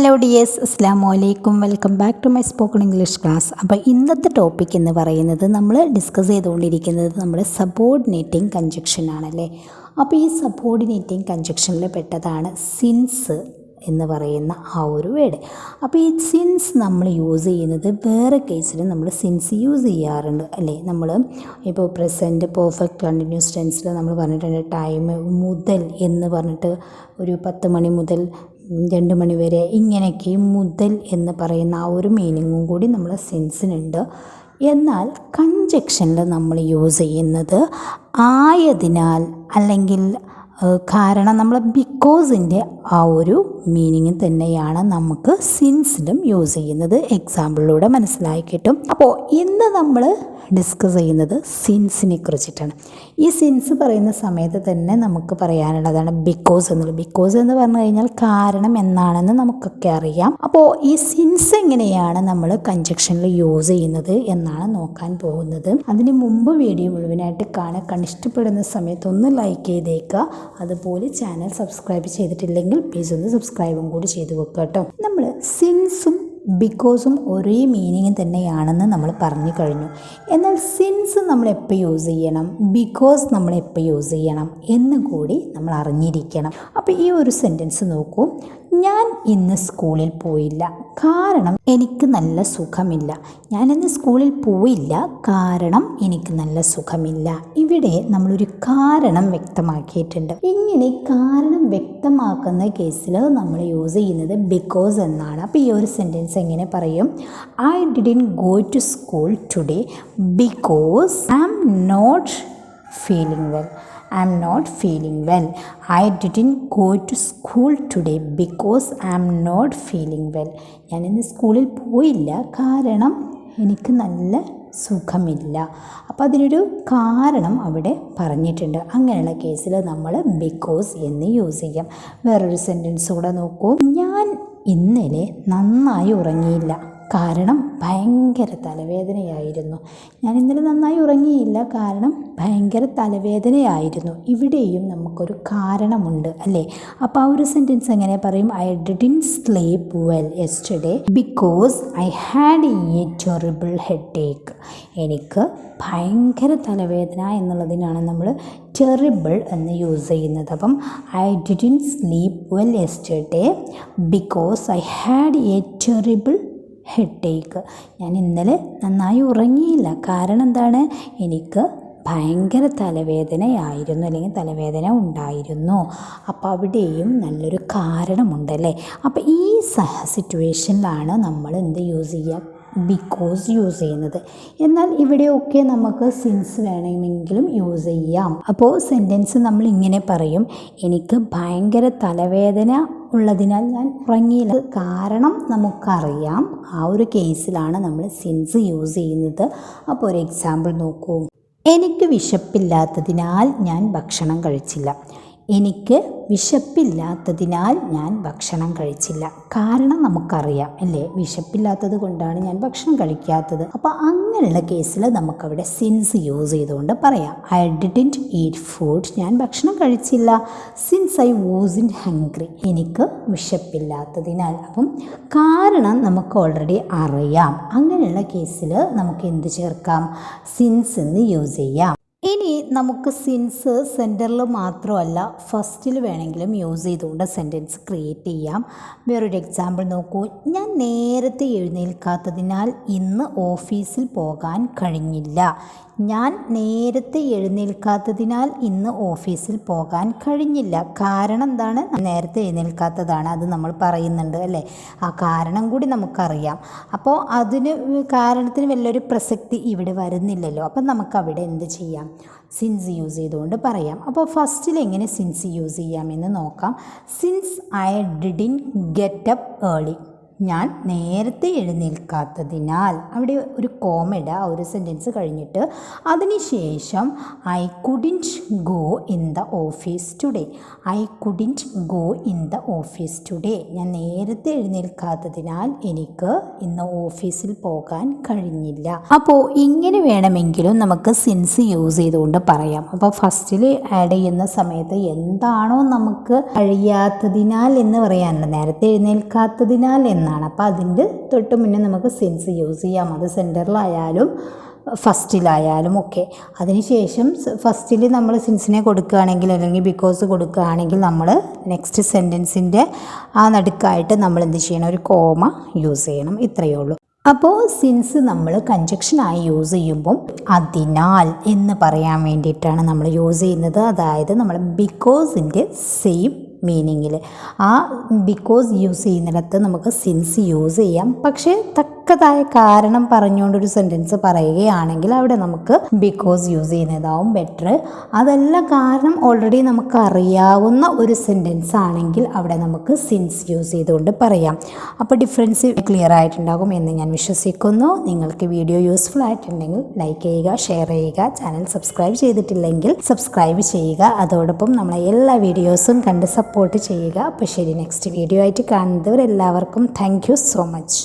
Hello dears അസ്സാം വലൈക്കും welcome back to my spoken English class അപ്പോൾ ഇന്നത്തെ ടോപ്പിക് എന്ന് പറയുന്നത് നമ്മൾ ഡിസ്കസ് ചെയ്തുകൊണ്ടിരിക്കുന്നത് നമ്മുടെ സബോർഡിനേറ്റിംഗ് കഞ്ചക്ഷൻ ആണല്ലേ? അപ്പോൾ ഈ സബോർഡിനേറ്റിംഗ് കഞ്ചക്ഷനിൽ പെട്ടതാണ് സിൻസ് എന്ന് പറയുന്ന ആ ഒരു വേർഡ് അപ്പോൾ ഈ സിൻസ് നമ്മൾ യൂസ് ചെയ്യുന്നത് വേറെ കേസിൽ നമ്മൾ സിൻസ് യൂസ് ചെയ്യാറുണ്ട്. അല്ലേ? നമ്മൾ ഇപ്പോൾ പ്രസന്റ് പെർഫെക്റ്റ് കണ്ടിന്യൂസ് ടെൻസിൽ നമ്മൾ പറഞ്ഞിട്ടുണ്ട് ടൈം മുതൽ എന്ന് പറഞ്ഞിട്ട് ഒരു പത്ത് മണി മുതൽ രണ്ട് മണിവരെ ഇങ്ങനെയൊക്കെ മുതൽ എന്ന് പറയുന്ന ആ ഒരു മീനിങ്ങും കൂടി നമ്മൾ സെൻസിനുണ്ട് എന്നാൽ കഞ്ചക്ഷനിൽ നമ്മൾ യൂസ് ചെയ്യുന്നത് ആയതിനാൽ അല്ലെങ്കിൽ കാരണം നമ്മൾ ബിക്കോസിന്റെ ആ ഒരു മീനിങ് തന്നെയാണ് നമുക്ക് സിൻസിലും യൂസ് ചെയ്യുന്നത്. എക്സാമ്പിളിലൂടെ മനസ്സിലായി കിട്ടും. അപ്പോൾ ഇന്ന് നമ്മൾ ഡിസ്കസ് ചെയ്യുന്നത് സിൻസിനെ കുറിച്ചിട്ടാണ്. ഈ സിൻസ് പറയുന്ന സമയത്ത് തന്നെ നമുക്ക് പറയാനുള്ളതാണ് ബിക്കോസ് എന്നുള്ളത്. ബിക്കോസ് എന്ന് പറഞ്ഞു കഴിഞ്ഞാൽ കാരണം എന്നാണെന്ന് നമുക്കൊക്കെ അറിയാം. അപ്പോൾ ഈ സിൻസ് എങ്ങനെയാണ് നമ്മൾ കഞ്ചക്ഷനിൽ യൂസ് ചെയ്യുന്നത് എന്നാണ് നോക്കാൻ പോകുന്നത്. അതിന് മുമ്പ് വീഡിയോ മുഴുവനായിട്ട് കാണാൻ കണിഷ്ടപ്പെടുന്ന സമയത്ത് ഒന്ന് ലൈക്ക് ചെയ്തേക്കുക. അതുപോലെ ചാനൽ സബ്സ്ക്രൈബ് ചെയ്തിട്ടില്ലെങ്കിൽ പ്ലീസ് ഒന്ന് സബ്സ്ക്രൈബും കൂടി ചെയ്ത് വെക്കുക കേട്ടോ. നമ്മൾ സിൻസും ബിക്കോസും ഒരേ മീനിങ് തന്നെയാണെന്ന് നമ്മൾ പറഞ്ഞു കഴിഞ്ഞു. എന്നാൽ സിൻസ് നമ്മൾ എപ്പോൾ യൂസ് ചെയ്യണം? ബിക്കോസ് നമ്മൾ എപ്പോൾ യൂസ് ചെയ്യണം? എന്ന് കൂടി നമ്മൾ അറിഞ്ഞിരിക്കണം. അപ്പോൾ ഈ ഒരു സെന്റൻസ് നോക്കൂ. ഞാൻ ഇന്ന് സ്കൂളിൽ പോയില്ല. കാരണം എനിക്ക് നല്ല സുഖമില്ല. ഞാൻ ഇന്ന് സ്കൂളിൽ പോയില്ല. കാരണം എനിക്ക് നല്ല സുഖമില്ല. ഇവിടെ നമ്മളൊരു കാരണം വ്യക്തമാക്കിയിട്ടുണ്ട്. ഇങ്ങനെ കാരണം വ്യക്തമാക്കുന്ന കേസിൽ നമ്മൾ യൂസ് ചെയ്യുന്നത് ബിക്കോസ് എന്നാണ്. അപ്പോൾ ഈ ഒരു സെന്റൻസ് എങ്ങനെ പറയും? I didn't go to school today because I am not feeling well I'm not feeling well I didn't go to school today because I'm not feeling well ഞാൻ ഇന്ന് സ്കൂളിൽ പോയില്ല. കാരണം എനിക്ക് നല്ല സുഖമില്ല. അപ്പോൾ അതിനൊരു കാരണം അവിടെ പറഞ്ഞിട്ടുണ്ട്. അങ്ങനെയുള്ള കേസിൽ നമ്മൾ ബിക്കോസ് എന്ന് യൂസ് ചെയ്യാം. വേറൊരു സെന്റൻസ് കൂടെ നോക്കൂ. ഞാൻ ഇന്നലെ നന്നായി ഉറങ്ങിയില്ല. കാരണം ഭയങ്കര തലവേദനയായിരുന്നു. ഞാൻ ഇന്നലെ നന്നായി ഉറങ്ങിയില്ല. കാരണം ഭയങ്കര തലവേദനയായിരുന്നു. ഇവിടെയും നമുക്കൊരു കാരണമുണ്ട് അല്ലേ? അപ്പോൾ ആ ഒരു സെന്റൻസ് എങ്ങനെ പറയും? I didn't sleep well yesterday because I had a terrible headache എനിക്ക് ഭയങ്കര തലവേദന എന്നുള്ളതിനാണ് നമ്മൾ ടെറിബിൾ എന്ന് യൂസ് ചെയ്യുന്നത്. അപ്പം I didn't sleep well yesterday because I had a terrible headache ഞാൻ ഇന്നലെ നന്നായി ഉറങ്ങിയില്ല. കാരണം എന്താണ്? എനിക്ക് ഭയങ്കര തലവേദനയായിരുന്നു. അല്ലെങ്കിൽ തലവേദന ഉണ്ടായിരുന്നു. അപ്പോൾ അവിടെയും നല്ലൊരു കാരണമുണ്ടല്ലേ? അപ്പോൾ ഈ സിറ്റുവേഷനിലാണ് നമ്മൾ എന്ത് യൂസ് ചെയ്യുക ബിക്കോസ് യൂസ് ചെയ്യുന്നത്. എന്നാൽ ഇവിടെയൊക്കെ നമുക്ക് സിൻസ് വേണമെങ്കിലും യൂസ് ചെയ്യാം. അപ്പോൾ സെന്റൻസ് നമ്മൾ ഇങ്ങനെ പറയും എനിക്ക് ഭയങ്കര തലവേദന ഉള്ളതിനാൽ ഞാൻ ഉറങ്ങിയില്ല. കാരണം നമുക്കറിയാം ആ ഒരു കേസിലാണ് നമ്മൾ സിൻസ് യൂസ് ചെയ്യുന്നത്. അപ്പോൾ ഒരു എക്സാമ്പിൾ നോക്കൂ. എനിക്ക് വിശപ്പില്ലാത്തതിനാൽ ഞാൻ ഭക്ഷണം കഴിച്ചില്ല. എനിക്ക് വിശപ്പില്ലാത്തതിനാൽ ഞാൻ ഭക്ഷണം കഴിച്ചില്ല. കാരണം നമുക്കറിയാം അല്ലേ? വിശപ്പില്ലാത്തത് കൊണ്ടാണ് ഞാൻ ഭക്ഷണം കഴിക്കാത്തത്. അപ്പോൾ അങ്ങനെയുള്ള കേസിൽ നമുക്കവിടെ സിൻസ് യൂസ് ചെയ്തുകൊണ്ട് പറയാം. ഐ ഡിഡിന്റ് ഈറ്റ് ഫുഡ് ഞാൻ ഭക്ഷണം കഴിച്ചില്ല. Since I was in hungry എനിക്ക് വിശപ്പില്ലാത്തതിനാൽ. അപ്പം കാരണം നമുക്ക് ഓൾറെഡി അറിയാം. അങ്ങനെയുള്ള കേസിൽ നമുക്ക് എന്ത് ചേർക്കാം? സിൻസ് എന്ന് യൂസ് ചെയ്യാം. നമുക്ക് സിൻസ് സെന്ററിൽ മാത്രമല്ല ഫസ്റ്റിൽ വേണമെങ്കിലും യൂസ് ചെയ്തുകൊണ്ട് സെന്റൻസ് ക്രിയേറ്റ് ചെയ്യാം. വേറൊരു എക്സാമ്പിൾ നോക്കൂ. ഞാൻ നേരത്തെ എഴുന്നേൽക്കാത്തതിനാൽ ഇന്ന് ഓഫീസിൽ പോകാൻ കഴിഞ്ഞില്ല. ഞാൻ നേരത്തെ എഴുന്നേൽക്കാത്തതിനാൽ ഇന്ന് ഓഫീസിൽ പോകാൻ കഴിഞ്ഞില്ല. കാരണം എന്താണ്? നേരത്തെ എഴുന്നേൽക്കാത്തതാണ് അത് നമ്മൾ പറയുന്നുണ്ട് അല്ലേ? ആ കാരണം കൂടി നമുക്കറിയാം. അപ്പോൾ അതിന് കാരണത്തിന് വലിയൊരു പ്രസക്തി ഇവിടെ വരുന്നില്ലല്ലോ. അപ്പം നമുക്ക് അവിടെ എന്ത് ചെയ്യാം? സിൻസ് യൂസ് ചെയ്തുകൊണ്ട് പറയാം. അപ്പോൾ ഫസ്റ്റിൽ എങ്ങനെ സിൻസ് യൂസ് ചെയ്യാമെന്ന് നോക്കാം. Since I didn't get up early. ഞാൻ നേരത്തെ എഴുന്നേൽക്കാത്തതിനാൽ അവിടെ ഒരു കോമഡ ഒരു സെന്റൻസ് കഴിഞ്ഞിട്ട് അതിനുശേഷം I couldn't go in the office today I couldn't go in the office today ഞാൻ നേരത്തെ എഴുന്നേൽക്കാത്തതിനാൽ എനിക്ക് ഇന്ന് ഓഫീസിൽ പോകാൻ കഴിഞ്ഞില്ല. അപ്പോൾ ഇങ്ങനെ വേണമെങ്കിലും നമുക്ക് സിൻസ് യൂസ് ചെയ്തുകൊണ്ട് പറയാം. അപ്പോൾ ഫസ്റ്റിൽ ആഡ് ചെയ്യുന്ന സമയത്ത് എന്താണോ നമുക്ക് കഴിയാത്തതിനാൽ എന്ന് പറയാനുള്ളത് നേരത്തെ എഴുന്നേൽക്കാത്തതിനാൽ എന്നാണ് അപ്പോൾ അതിന്റെ തൊട്ട് മുന്നേ നമുക്ക് സെൻസ് യൂസ് ചെയ്യാം. അത് സെന്ററിലായാലും ഫസ്റ്റിലായാലും ഒക്കെ. അതിനുശേഷം ഫസ്റ്റിൽ നമ്മൾ സിൻസിനെ കൊടുക്കുകയാണെങ്കിൽ അല്ലെങ്കിൽ ബിക്കോസ് കൊടുക്കുകയാണെങ്കിൽ നമ്മൾ നെക്സ്റ്റ് സെന്റൻസിന്റെ ആ നടുക്കായിട്ട് നമ്മൾ എന്ത് ചെയ്യണം? ഒരു കോമ യൂസ് ചെയ്യണം. ഇത്രയേ ഉള്ളൂ. അപ്പോൾ സിൻസ് നമ്മൾ കഞ്ചക്ഷനായി യൂസ് ചെയ്യുമ്പം അതിനാൽ എന്ന് പറയാൻ വേണ്ടിയിട്ടാണ് നമ്മൾ യൂസ് ചെയ്യുന്നത്. അതായത് നമ്മൾ ബിക്കോസിന്റെ സെയിം മീനിങ്ങിൽ ആ ബിക്കോസ് യൂസ് ചെയ്യുന്നിടത്ത് നമുക്ക് സിൻസ് യൂസ് ചെയ്യാം. പക്ഷേ തക്കതായ കാരണം പറഞ്ഞുകൊണ്ടൊരു സെന്റൻസ് പറയുകയാണെങ്കിൽ അവിടെ നമുക്ക് ബിക്കോസ് യൂസ് ചെയ്യുന്നതാവും ബെറ്റർ അതെല്ലാം കാരണം ഓൾറെഡി നമുക്ക് അറിയാവുന്ന ഒരു സെന്റൻസ് ആണെങ്കിൽ അവിടെ നമുക്ക് സിൻസ് യൂസ് ചെയ്തുകൊണ്ട് പറയാം. അപ്പോൾ ഡിഫറൻസ് ക്ലിയർ ആയിട്ടുണ്ടാകും എന്ന് ഞാൻ വിശ്വസിക്കുന്നു. നിങ്ങൾക്ക് വീഡിയോ യൂസ്ഫുൾ ആയിട്ടുണ്ടെങ്കിൽ ലൈക്ക് ചെയ്യുക ഷെയർ ചെയ്യുക ചാനൽ സബ്സ്ക്രൈബ് ചെയ്തിട്ടില്ലെങ്കിൽ സബ്സ്ക്രൈബ് ചെയ്യുക. അതോടൊപ്പം നമ്മളെ എല്ലാ വീഡിയോസും കണ്ട് സപ്പോർട്ട് ചെയ്യുക. അപ്പോൾ ശരി നെക്സ്റ്റ് വീഡിയോ ആയിട്ട് കാണുന്നവരെല്ലാവർക്കും താങ്ക് യു സോ മച്ച്